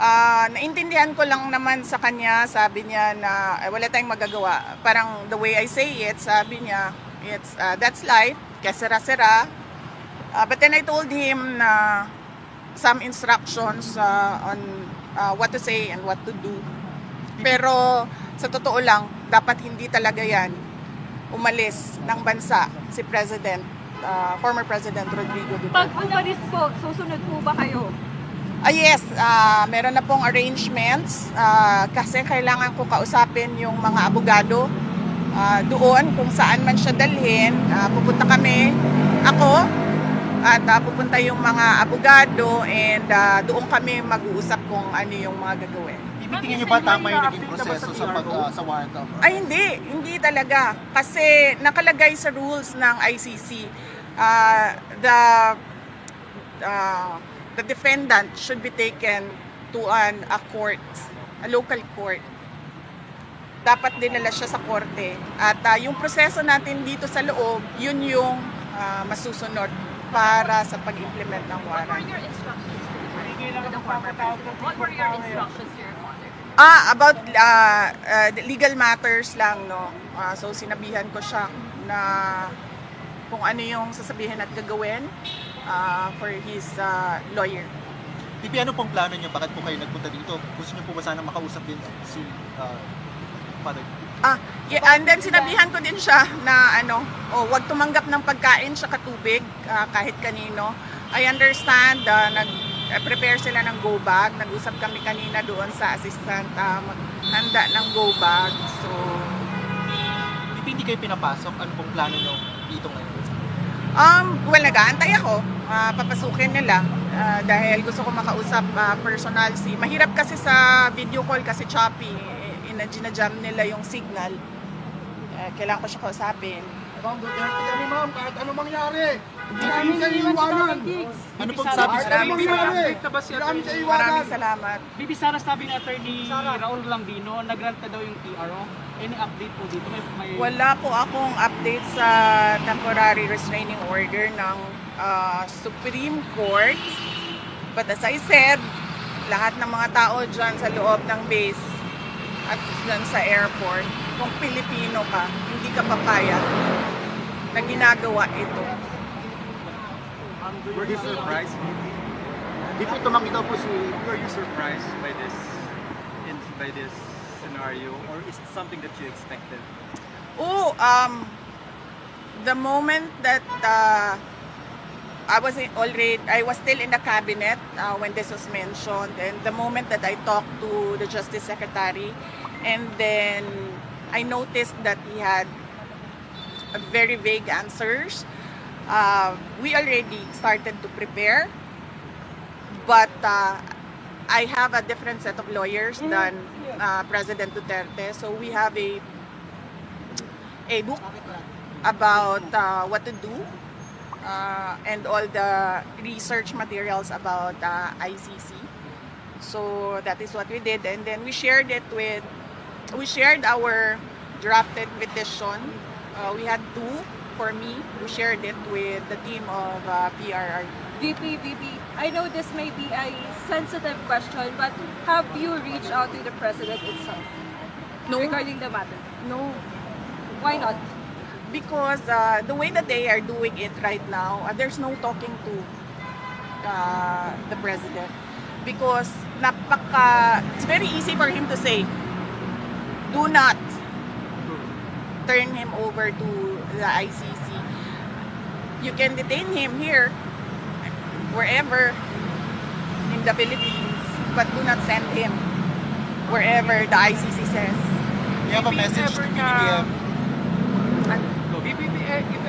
Ah, naintindihan ko lang naman sa kanya, sabi niya na eh, wala tayong magagawa. Parang the way I say it, sabi niya, it's ah, that's life, kesera-sera. Ah, but then I told him na some instructions ah, on ah, what to say and what to do. Pero sa totoo lang, dapat hindi talaga yan umalis ng bansa si President, ah, former President Rodrigo Duterte. Pag umalis po, susunod po ba kayo? Ah yes, ah, meron na pong arrangements ah, kasi kailangan ko kausapin yung mga abogado ah, doon kung saan man siya dalhin. Ah, pupunta kami, ako, at ah, pupunta yung mga abogado and ah, doon kami mag-uusap kung ano yung mga gagawin. Ibitingin niyo ba tama yung naging proseso sa pag ah, sa warrant of Ay hindi, hindi talaga. Kasi nakalagay sa rules ng ICC, uh, the uh, the defendant should be taken to an a court, a local court. Dapat dinala siya sa korte. At uh, yung proseso natin dito sa loob, yun yung uh, masusunod para sa pag-implement ng What were warrant. your instructions to the former president? What were your instructions to your father? Ah, about uh, uh, legal matters lang, no. Ah, so sinabihan ko siya na kung ano yung sasabihin at gagawin ah, for his ah, lawyer. Bibi, ano pong plano niyo? Bakit po kayo nagpunta dito? Gusto niyo po ba sana makausap din si ah, Father? Ah, yeah, and then sinabihan ko din siya na ano, oh, wag tumanggap ng pagkain sa katubig ah, kahit kanino. I understand ah, nag prepare sila ng go bag. Nag-usap kami kanina doon sa assistant ah, maghanda ng go bag. So, hindi kayo pinapasok? Ano pong plano niyo dito ngayon? Um, well, nag-aantay ako. Ah, papasukin nila Ah, dahil gusto ko makausap ah, personal si. Mahirap kasi sa video call kasi choppy. Eh, Ina ginajam nila yung signal. Eh, kailangan ko siya kausapin. Ma'am, Duterte kami ma'am, kahit ano mangyari. Hindi namin siya iiwanan. Ano pong sabi sa namin siya Atty. iiwanan. Maraming salamat. Bibi Sara sabi ni Attorney Raul Lambino, nagrant na daw yung TRO. Any update po dito? May, may... Wala po akong update sa temporary restraining order ng ah, Supreme Court. But as I said, lahat ng mga tao dyan sa loob ng base at dyan sa airport, kung Pilipino ka, hindi ka papayag na ginagawa ito. Were you surprised? Bibi, tumanggi daw po si Were you surprised by this in by this scenario, or is it something that you expected? Oh, um, the moment that uh, I was already, I was still in the cabinet uh, when this was mentioned, and the moment that I talked to the Justice Secretary, and then I noticed that he had very vague answers. Uh, we already started to prepare, but uh, I have a different set of lawyers than uh, President Duterte, so we have a a book about uh, what to do uh, and all the research materials about uh, ICC. So that is what we did, and then we shared it with. We shared our drafted petition. Uh, we had two for me. We shared it with the team of uh, PRR. VP, VP, I know this may be a sensitive question, but have you reached out to the president itself No, regarding the matter? no, Why not? Because uh, the way that they are doing it right now, uh, there's no talking to uh, the president because napaka it's very easy for him to say do not turn him over to the ICC. You can detain him here wherever in the Philippines but do not send him wherever the ICC says. you have a message to BBM.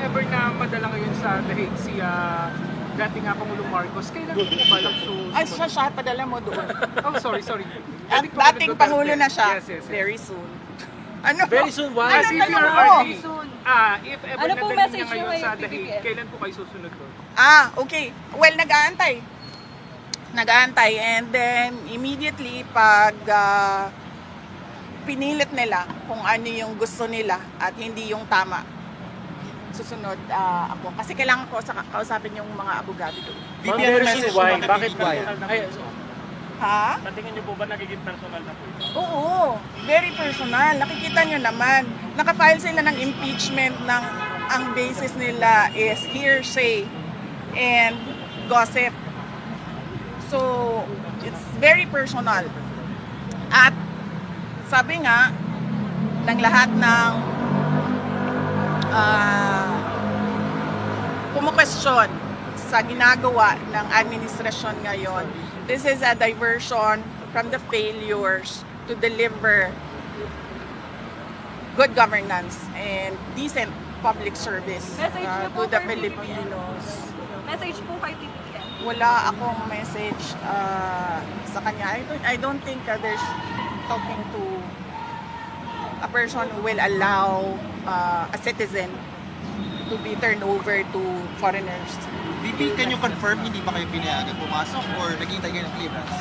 Eh, ever na madala ngayon sa The Hague si ah, dating nga Pangulong Marcos, kailan po ba lang so, Ay, siya, siya, padala mo doon. Oh, sorry, sorry. At Dating. Pangulo na siya. Yes, yes, yes. Very soon. Ano? Very soon, why? Ano tanong mo? Ah, if ever Ano na message niya ngayon sa The Hague, BBM? kailan po kayo susunod doon? Ah, okay. Well, nag-aantay. Nag-aantay. And then, immediately, pag ah, pinilit nila kung ano yung gusto nila at hindi yung tama, susunod ah, ako. Kasi kailangan ko sa kausapin yung mga abogado doon. Message niyo why? Bakit why? Ay, Ha? Sa tingin niyo po ba nagiging personal na po ito? Oo, very personal. Nakikita nyo naman, nakafile sila ng impeachment ng ang basis nila is hearsay and gossip. So, it's very personal. At sabi nga, ng lahat ng ah kumukwestiyon sa ginagawa ng administrasyon ngayon. This is a diversion from the failures to deliver good governance and decent public service Message uh, to the Filipinos. Message po kay PBBM. Wala akong message uh, sa kanya. I don't, I don't think uh, there's talking to a person who will allow uh, a citizen to be turned over to foreigners. VP, can you confirm hindi ba kayo pinayagan pumasok or naghihintay kayo ng clearance?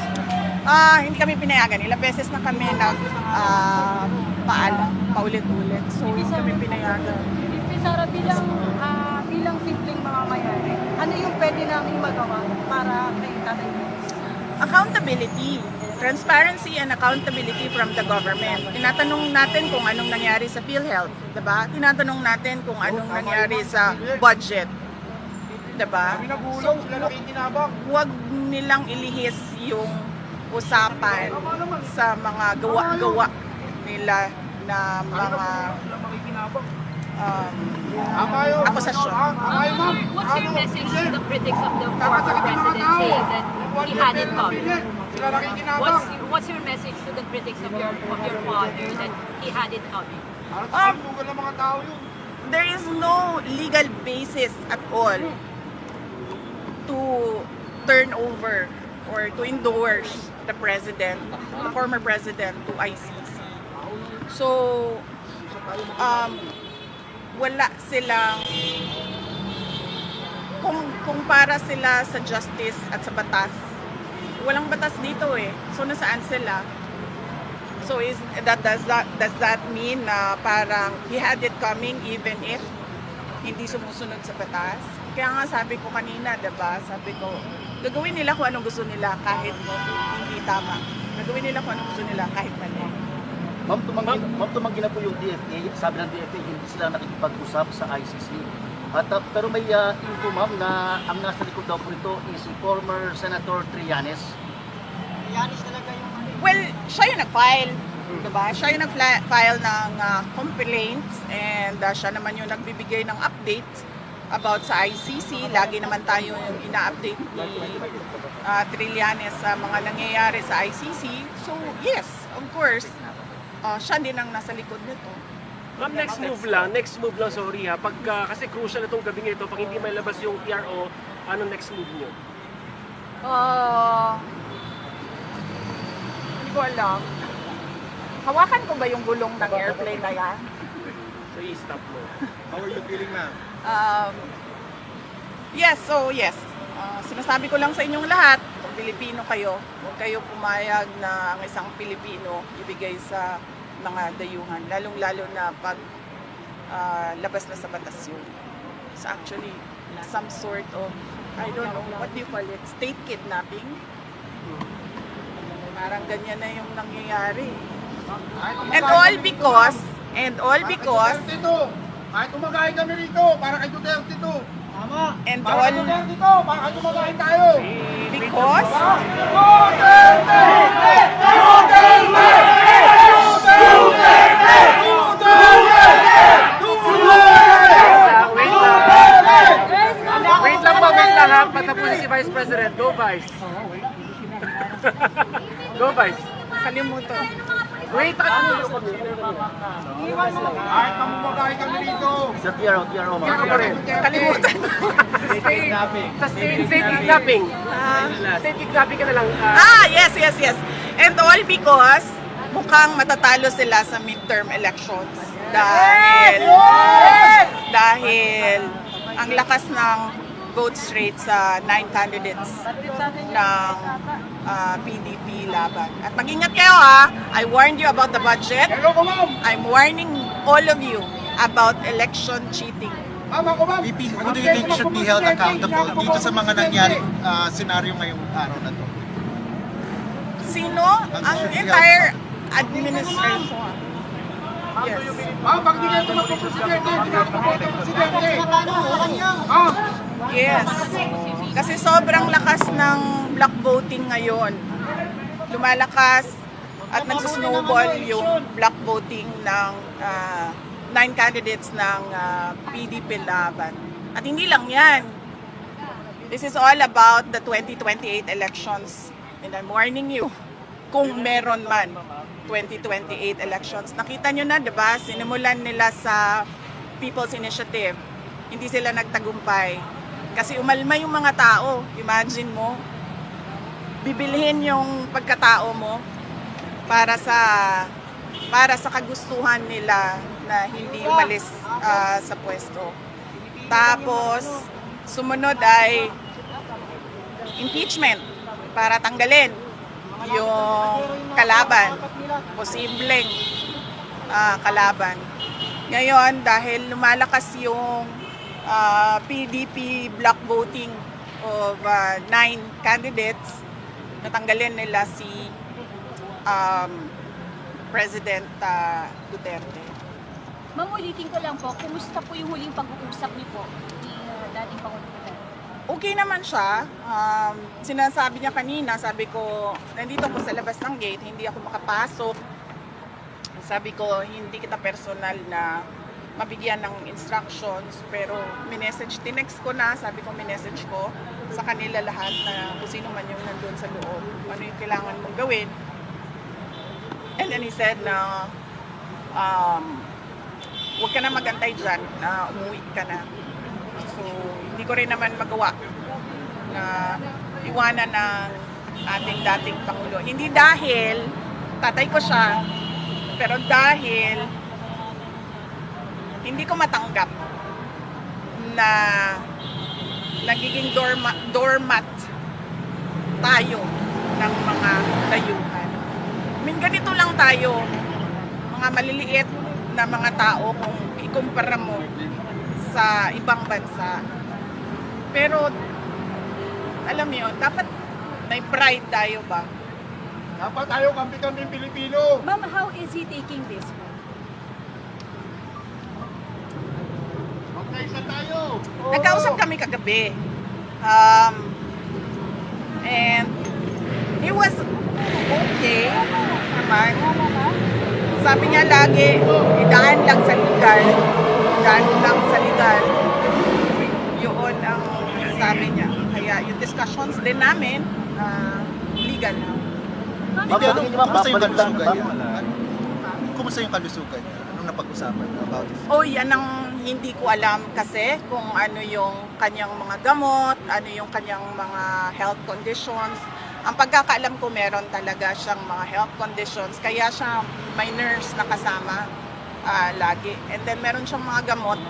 Ah, hindi kami pinayagan. Ilang beses na kami nag ah, paalam, paulit-ulit. So, hindi kami pinayagan. VP Sara, bilang, ah, bilang simpleng mamamayan, ano yung pwede namin magawa para kay Tatay? Accountability. Transparency and accountability from the government. Tinatanong natin kung anong nangyari sa PhilHealth, 'di ba? Tinatanong natin kung anong nangyari sa budget. 'Di ba? Nakikinabang. Huwag nilang ilihis yung usapan sa mga gawa-gawa nila na mga um, akusasyon. Ma'am. What's your Ano? message to the critics of the former saying that he had it coming? Sila nakikinabang. What's what's your message to the critics of your of your father that he had it coming? Para Um, sa kalusugan ng mga tao yun. there is no legal basis at all to turn over or to endorse the president, the former president to ICC. So, um, wala silang kung, kung para sila sa justice at sa batas, walang batas dito eh. So, nasaan sila? So is that does that does that mean na parang he had it coming even if hindi sumusunod sa batas? Kaya nga sabi ko kanina, 'di ba? Sabi ko, gagawin nila kung anong gusto nila kahit hindi tama. Gagawin nila kung anong gusto nila kahit mali. Ma'am, tumanggi, ma'am, tumanggi na po yung DFA. Sabi ng DFA, hindi sila nakikipag-usap sa ICC. At, uh, pero may uh, info, ma'am, na ang nasa likod daw po ito is si former Senator Trillanes. Well, siya yung nag-file. Diba? Siya yung nag-file ng uh, complaints and uh, siya naman yung nagbibigay ng updates about sa ICC. Lagi naman tayo yung ina-update ni uh, Trillanes sa mga nangyayari sa ICC. So, yes, of course, uh, siya din ang nasa likod nito. Ma'am, next move lang, next move lang, sorry ha. Pagka, kasi crucial itong gabing ito, pag hindi may labas yung PRO, ano next move nyo? Uh, hindi ko alam. Hawakan ko ba yung gulong ng airplane na yan? So, i-stop mo. How are you feeling, ma'am? Um, yes, so yes. Ah, sinasabi ko lang sa inyong lahat, kung Pilipino kayo, huwag kayo pumayag na ang isang Pilipino ibigay sa mga dayuhan, lalong-lalo na pag ah, labas na sa batas yun. It's actually some sort of, I don't know, what do you call it, state kidnapping? Parang ganyan na yung nangyayari. And all because, and all because, Duterte. Kahit umagahin kami rito, para kay Duterte to. Tama. and Para all kay Duterte to, para kay umagahin tayo. because, Wait lang, wait lang. Wait lang po, wait lang ha. Patapusin si Vice President. Go, Vice. Go, Vice. kalimutan. Wait, ano Kahit mamumagahin kami rito. Sa TRO, TRO, ma'am. Ano pa rin? Kalimutan. Sa state, state kidnapping. Kidnapping ka na lang. ah, Ah, yes, yes, yes. And all because mukhang matatalo sila sa midterm elections. Dahil, dahil ang lakas ng vote rate sa nine candidates ng ah, PDP laban. At mag-ingat kayo ha, I warned you about the budget. I'm warning all of you about election cheating. VP, who do you think should be held accountable dito sa mga nangyari uh, senaryo ngayong araw na to? Sino? Ang entire administration. Yes. Ma'am, pag di kayo tumakbo presidente. Ma'am, Yes. Kasi sobrang lakas ng block voting ngayon. Lumalakas at nagsusnowball yung block voting ng ah, nine candidates ng ah, PDP laban. At hindi lang yan. This is all about the 2028 elections. And I'm warning you, kung meron man 2028 elections. Nakita nyo na, di ba? Sinimulan nila sa People's Initiative. Hindi sila nagtagumpay. Kasi umalma yung mga tao. Imagine mo, bibilhin yung pagkatao mo para sa para sa kagustuhan nila na hindi umalis ah, sa pwesto. Tapos, sumunod ay impeachment para tanggalin yung kalaban, posibleng ah, kalaban. Ngayon, dahil lumalakas yung ah, PDP block voting of ah, nine candidates, natanggalin nila si um, President ah, Duterte. Ma'am, ulitin ko lang po, kumusta po yung huling pag-uusap niyo po ni uh, dating Pangulong Duterte? okay naman siya. Um, sinasabi niya kanina, sabi ko, nandito ko sa labas ng gate, hindi ako makapasok. Sabi ko, hindi kita personal na mabigyan ng instructions, pero minessage, tinext ko na, sabi ko, minessage ko sa kanila lahat na kung sino man yung nandun sa loob, ano yung kailangan mong gawin. And then he said na, um, huwag ka na magantay dyan, na umuwi ka na. So, hindi ko rin naman magawa na iwanan ng ating dating Pangulo. Hindi dahil tatay ko siya, pero dahil hindi ko matanggap na nagiging doormat, doormat tayo ng mga dayuhan. I mean, ganito lang tayo, mga maliliit na mga tao kung ikumpara mo sa ibang bansa. Pero, alam mo yun, dapat may pride tayo ba? dapat tayo kampi-kampi Pilipino. Ma'am, how is he taking this? Magkaisa tayo. Oo. Nagkausap kami kagabi. Um, and he was okay naman. Sabi niya lagi, idaan lang sa legal. Idaan lang sa legal. Yun ang sabi niya. Kaya yung discussions din namin, ah, legal Hindi, ano, ma'am, kumusta yung kalusugan niya? Kumusta yung kalusugan niya? Anong napag-usapan about it? Oh, yan ang hindi ko alam kasi kung ano yung kanyang mga gamot, ano yung kanyang mga health conditions. Ang pagkakaalam ko meron talaga siyang mga health conditions, kaya siya may nurse na kasama ah, lagi. And then meron siyang mga gamot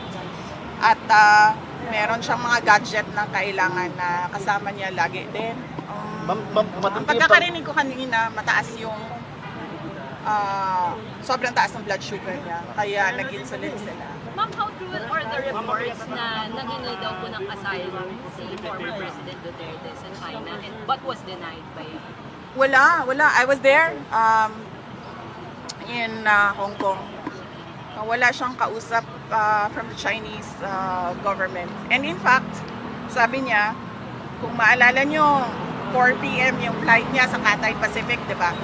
at ah, meron siyang mga gadget na kailangan na kasama niya lagi din. Um, ang pagkakarinig ko kanina, mataas yung ah, sobrang taas ng blood sugar niya. Kaya nag-insulin sila. Ma'am, how true are the reports na nanghingi daw po ng asylum si former President Duterte sa China and but was denied by Wala, wala. I was there um, in uh, Hong Kong. Uh, wala siyang kausap uh, from the Chinese uh, government. And in fact, sabi niya, kung maalala nyo, 4 p.m. yung flight niya sa Cathay Pacific, di ba?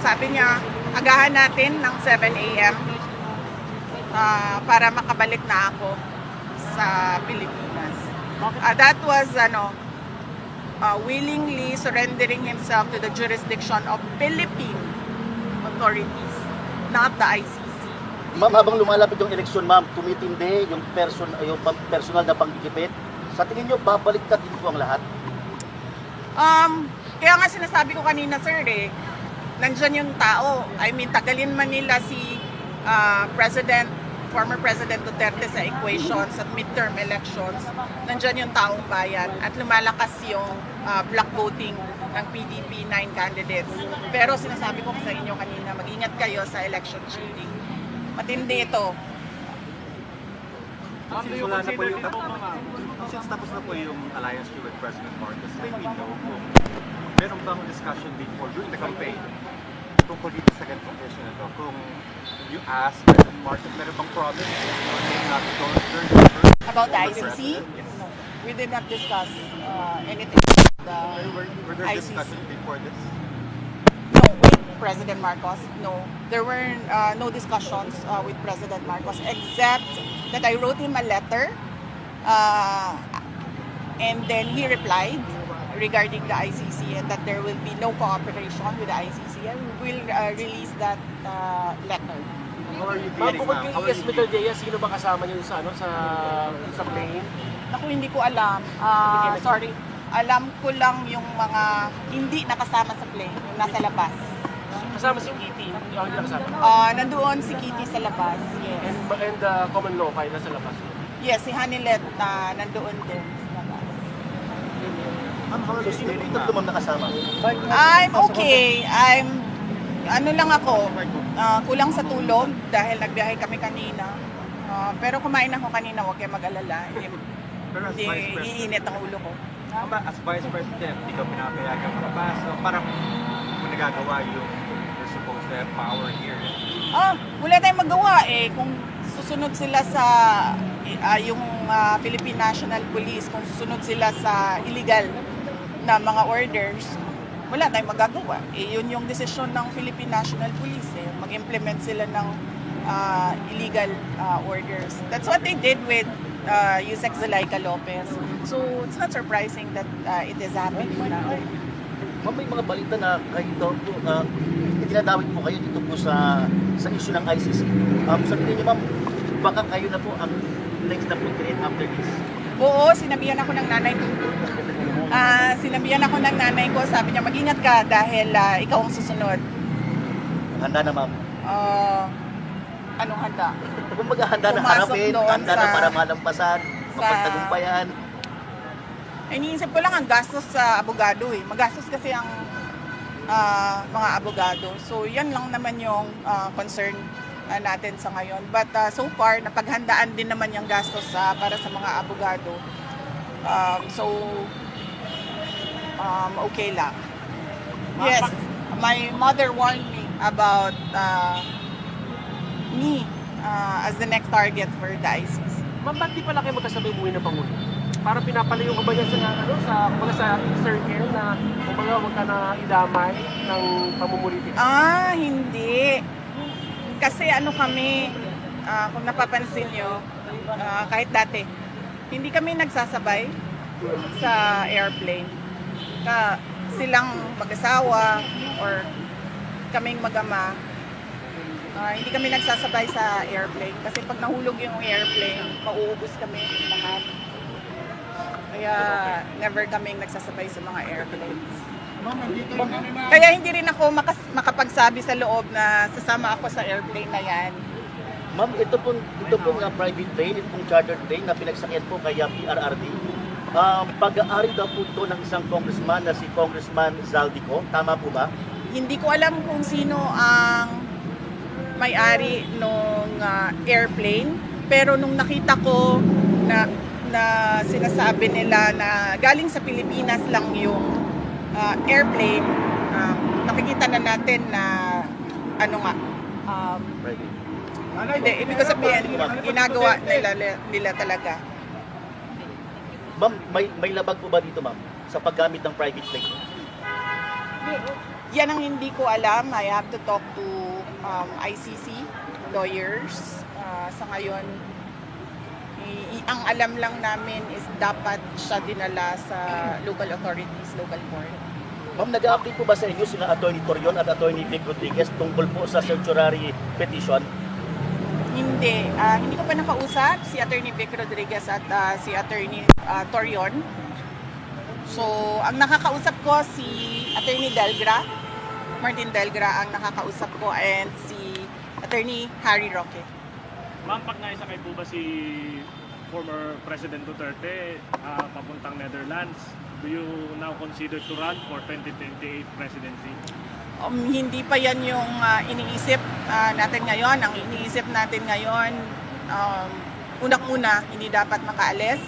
Sabi niya, agahan natin ng 7 a.m. uh, para makabalik na ako sa Pilipinas. Uh, that was, ano, uh, willingly surrendering himself to the jurisdiction of Philippine authorities, not the ICC. Ma'am, habang lumalapit yung eleksyon, ma'am, tumitindi yung, person, yung personal na panggigipit. Sa tingin nyo, babaliktad din po ang lahat? Um, kaya nga sinasabi ko kanina, sir, eh, nandyan yung tao. I mean, tagalin man nila si uh, President, former President Duterte sa equations at midterm elections, nandyan yung taong bayan at lumalakas yung uh, block voting ng PDP, nine candidates. Pero sinasabi ko sa inyo kanina, mag-ingat kayo sa election cheating. Matindi ito. Since wala na po yung, since tapos na po yung alliance with President Marcos, may we know kung meron bang discussion before during the campaign tungkol dito sa ganitong issue na to? Kung you ask President Marcos, meron bang promise not to during About the ICC? Yes. No, we did not discuss uh, anything. about The, Were, were there ICC. discussions before this? no, with President Marcos, no. There were uh, no discussions uh, with President Marcos except that I wrote him a letter uh, and then he replied regarding the ICC and that there will be no cooperation with the ICC and we will uh, release that uh, letter. How are you Ma'am, feeling bukod kay How are ES you Metal Dea, sino ba kasama niyo sa ano sa sa plane? Naku, hindi ko alam. Ah, sorry. Alam ko lang yung mga hindi nakasama sa plane, yung nasa labas. Kasama si Kitty, yung hindi kasama. Ah, nandoon si Kitty sa labas. Yes. And, and uh, Common Lokay nasa labas. Yes, si Hanilet na nandoon din sa labas. Ma'am, how are So sino yung tatlo ma'am nakasama? I'm okay. I'm ano lang ako, ah, kulang sa tulog dahil nagbiyahe kami kanina. Ah, pero kumain ako kanina, huwag kayo mag-alala. Hindi, Pero as hindi Vice President, iinit ang ulo ko. Ma'am, as Vice President, hindi ka pinapayagan makapasok. Parang kung nagagawa yung you're supposed to have power here. Ah, wala tayong magawa eh. Kung susunod sila sa ah, yung ah, Philippine National Police, kung susunod sila sa illegal na mga orders, wala tayong magagawa. Eh, yun yung desisyon ng Philippine National Police eh. Mag-implement sila ng ah, illegal ah, orders. That's what they did with uh, Yusek Zalaika Lopez. So, it's not surprising that ah, it is happening now. Ma'am, may mga balita na kayo daw po, uh, dinadawit po kayo dito po sa sa issue ng ICC. Um, sabihin niyo ma'am, baka kayo na po ang next na president after this. Oo, sinabihan ako ng nanay ko. Ah, sinabihan ako ng nanay ko, sabi niya, mag-ingat ka dahil ah, ikaw ang susunod. Handa na ma'am. Ah, anong handa? Kung maghahanda na Pumasok harapin, doon handa na sa- para malampasan, mapagtagumpayan. Iniisip ko lang ang gastos sa abogado eh. Magastos kasi ang ah, mga abogado. So, yan lang naman yung ah, concern ah, natin sa ngayon. But ah, so far, napaghandaan din naman yung gastos sa para sa mga abogado. Um, so, um, okay lang. Yes, my mother warned me about uh, me uh, as the next target for the ICC. Ma'am, ba't di pala kayo magkasabay umuwi ng Pangulo? Para pinapalayo ka ba yan sa, ano, sa, kumbaga sa circle na, kumbaga huwag ka na idamay ng pamumulitik? Ah, hindi. Kasi ano kami, ah, kung napapansin nyo, ah, kahit dati, hindi kami nagsasabay sa airplane. Ka, silang mag-asawa or kaming magama, ah, hindi kami nagsasabay sa airplane. Kasi pag nahulog yung airplane, mauubos kami lahat. Kaya never kaming nagsasabay sa mga airplanes. Kaya hindi rin ako makas- makapagsabi sa loob na sasama ako sa airplane na yan. Ma'am, ito po, ito po nga private plane, ito pong chartered plane na pinagsakyan po kay uh, PRRD. Um, pag-aari daw po ito ng isang congressman na si Congressman Zaldico. Tama po ba? Hindi ko alam kung sino ang may-ari nung ah, airplane. Pero nung nakita ko na na sinasabi nila na galing sa Pilipinas lang yung ah, airplane, ah, nakikita na natin na ano nga, um, Private. hindi, ibig sabihin, ginagawa nila, nila talaga. Ma'am, may, may labag po ba dito ma'am sa paggamit ng private plane? Yan ang hindi ko alam. I have to talk to um, ICC lawyers. Ah, sa ngayon, i- ang alam lang namin is dapat siya dinala sa local authorities, local court. Ma'am, nag-update po ba sa inyo sila Attorney Torion at Attorney Vic Rodriguez tungkol po sa certiorari petition? Hindi. ah, hindi ko pa nakausap si Attorney Vic Rodriguez at ah, si Attorney ah, Torion. So, ang nakakausap ko si Attorney Delgra, Martin Delgra ang nakakausap ko and si Attorney Harry Roque. Ma'am, pag naisakay po ba si former President Duterte ah, papuntang Netherlands, do you now consider to run for 2028 presidency? Um, hindi pa yan yung ah, iniisip ah, natin ngayon. Ang iniisip natin ngayon, um, unang-una, hindi dapat makaalis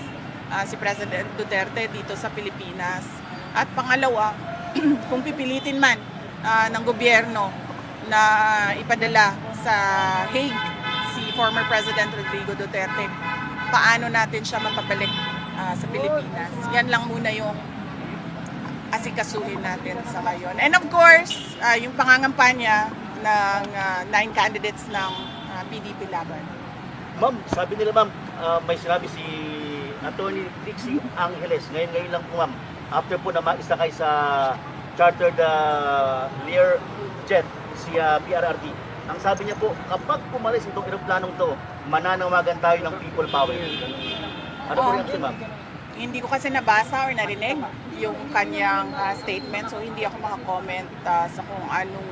ah, si President Duterte dito sa Pilipinas. At pangalawa, kung pipilitin man ah, ng gobyerno na ipadala sa Hague si former President Rodrigo Duterte, paano natin siya mapabalik ah, sa Pilipinas. Yan lang muna yung asikasuhin natin sa ngayon. And of course, ah, yung pangangampanya ng ah, nine candidates ng ah, PDP Laban. Ma'am, sabi nila ma'am, ah, may sinabi si Attorney Trixie Angeles, ngayon ngayon lang po ma'am, after po na maisakay sa chartered uh, Lear jet si ah, PRRD. Ang sabi niya po, kapag pumalis itong eroplanong to, mananawagan tayo ng people power. Ano po reaction ma'am? Hindi ko kasi nabasa or narinig yung kanyang ah, statement, so hindi ako makakomment ah, sa kung anong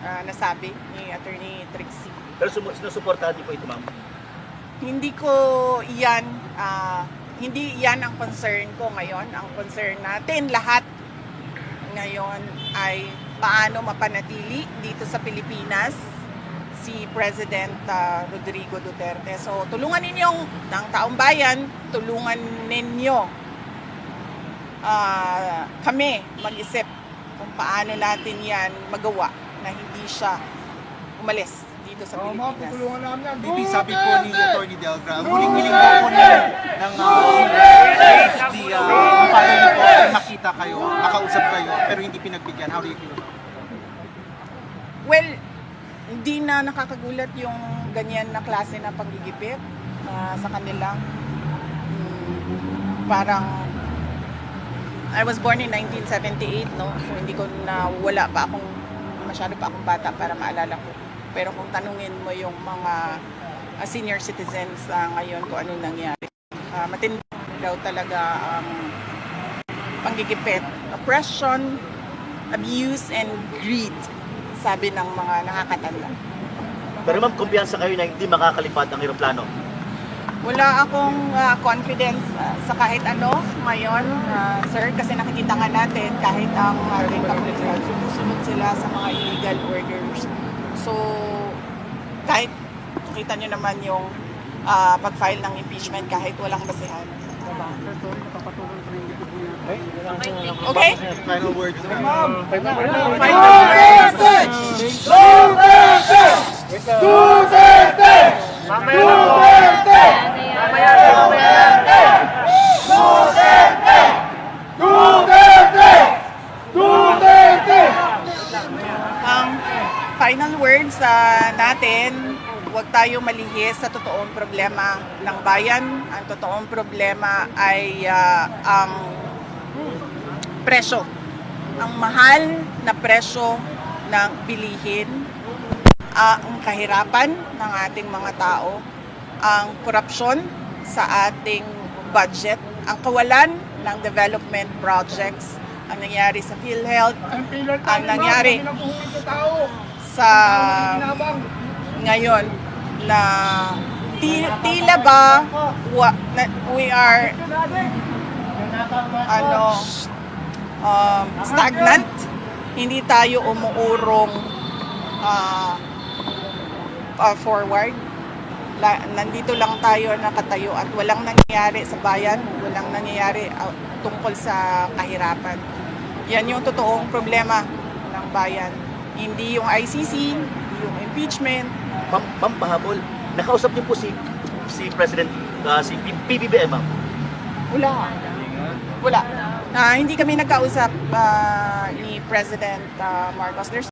ah, nasabi ni Attorney Trixie. Pero sumu- sinusuportahan niyo po ito ma'am. Hindi ko iyan, ah, hindi iyan ang concern ko ngayon. Ang concern natin lahat ngayon ay paano mapanatili dito sa Pilipinas si President ah, Rodrigo Duterte. So tulungan ninyong ng taong bayan, tulungan ninyo ah, kami mag-isip kung paano natin yan magawa na hindi siya umalis dito sa Oh, Pilipinas. tutulungan namin yan. Bibi, sabi po ni! Attorney Delgra, huling-hiling po po na ng uh, di, uh, paano niyo po makita kayo, makausap kayo, pero hindi pinagbigyan. How do you feel about it? Well, hindi na nakakagulat yung ganyan na klase na panggigipit ah, sa kanila. Mm, parang I was born in 1978, no? So hindi ko na wala pa akong masyado pa akong bata para maalala ko. Pero kung tanungin mo yung mga ah, senior citizens ah, ngayon kung ano nangyari, ah, matindi daw talaga ang panggigipit, oppression, abuse, and greed, sabi ng mga nakakatanda. Pero ma'am, kumpiyansa kayo na hindi makakalipad ang eroplano. Wala akong ah, confidence ah, sa kahit ano ngayon, ah, sir, kasi nakikita nga natin kahit ang ating public sumusunod sila sa mga illegal orders. So, kahit nakita nyo naman yung ah, pag-file ng impeachment kahit walang basihan. Diba? Okay? Final words. Na po. Mamaya na, mamaya na. Duterte! Duterte! Ang final words sa natin, huwag tayo malihis sa totoong problema ng bayan. Ang totoong problema ay ah, ang presyo. Ang mahal na presyo ng bilihin, ah, ang kahirapan ng ating mga tao, ang korupsyon sa ating budget, ang kawalan ng development projects, ang nangyari sa PhilHealth, Ang nangyari. Sa tao. sa Kinabang. ngayon na ti- tila ba we are ano um, stagnant. Hindi tayo umuurong ah, ah, forward. La, nandito lang tayo nakatayo at walang nangyayari sa bayan. Walang nangyayari ah, tungkol sa kahirapan. Yan yung totoong problema ng bayan. Hindi yung ICC hindi yung impeachment. Ma'am, ma'am pahabol, nakausap niyo po si si President, ah, si PBBM ma'am. Wala. Wala. Ah, hindi kami nagkausap ah, ni President ah, Marcos. There's